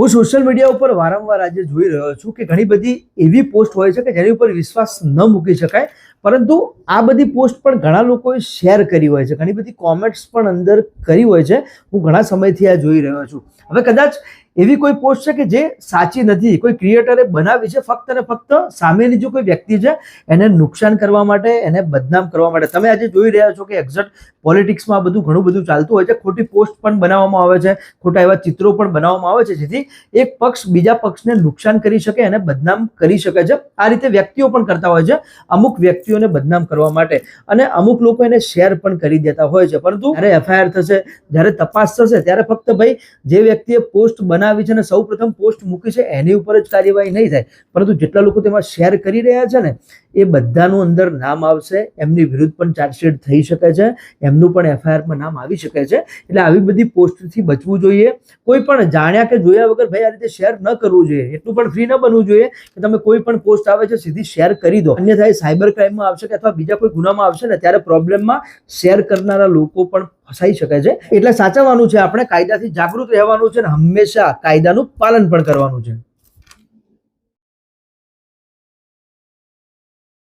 હું social media ઉપર વારંવાર આજે જોઈ રહ્યો છું કે ઘણી બધી એવી પોસ્ટ હોય છે કે જેની ઉપર વિશ્વાસ ન મૂકી શકાય. પરંતુ આ બધી પોસ્ટ પણ ઘણા લોકોએ શેર કરી હોય છે. ઘણી બધી કોમેન્ટ્સ પણ અંદર કરી હોય છે. હું ઘણા સમયથી આ જોઈ રહ્યો છું. હવે કદાચ એવી કોઈ પોસ્ટ છે કે જે સાચી નથી? કોઈ ક્રિએટરે બનાવી છે ફક્ત ને ફક્ત? સામેની જો કોઈ વ્યક્તિ છે, એને નુકસાન કરવા માટે, એને બદનામ કરવા માટે. તમે આજે જોઈ રહ્યા છો કે એક્ઝેક્ટ પોલિટિક્સમાં બધું ઘણું બધું ચાલતું હોય છે. ખોટી પોસ્ટ પણ બનાવવામાં આવે છે. ખોટા એવા ચિત્રો પણ બનાવવામાં આવે છે, જેથી એક પક્ષ બીજા પક્ષને નુકસાન કરી શકે અને બદનામ કરી શકે છે. આ રીતે વ્યક્તિઓ પણ કરતા હોય છે, અમુક વ્યક્તિઓને બદનામ કરવા માટે. અને અમુક લોકો એને શેર પણ કરી દેતા હોય છે. પરંતુ જ્યારે એફઆઈઆર થશે, જ્યારે તપાસ થશે, ત્યારે ફક્ત ભાઈ, જે વ્યક્તિએ પોસ્ટ બનાવી છે અને સૌ પોસ્ટ મૂકી છે, એની ઉપર જ કાર્યવાહી નહીં થાય. પરંતુ જેટલા લોકો તેમાં શેર કરી રહ્યા છે ને એ બધાનું અંદર નામ આવશે, એમની વિરુદ્ધ પણ ચાર્જશીટ થઈ શકે છે, એમનું પણ એફઆઈઆરમાં નામ આવી શકે છે. એટલે આવી બધી પોસ્ટથી બચવું જોઈએ. કોઈ પણ જાણ્યા કે જોયા વગર ભાઈ આ રીતે શેર ન કરવું જોઈએ. એટલું પણ ફ્રી ન બનવું જોઈએ કે તમે કોઈ પણ પોસ્ટ આવે છે સીધી શેર કરી દો. અન્યથા એ સાયબર ક્રાઇમમાં આવશે કે અથવા બીજા કોઈ ગુનામાં આવશે ને ત્યારે પ્રોબ્લેમમાં શેર કરનારા લોકો પણ ફસાઈ શકે છે. એટલે સાચવવાનું છે આપણે, કાયદાથી જાગૃત રહેવાનું છે અને હંમેશા કાયદાનું પાલન પણ કરવાનું છે.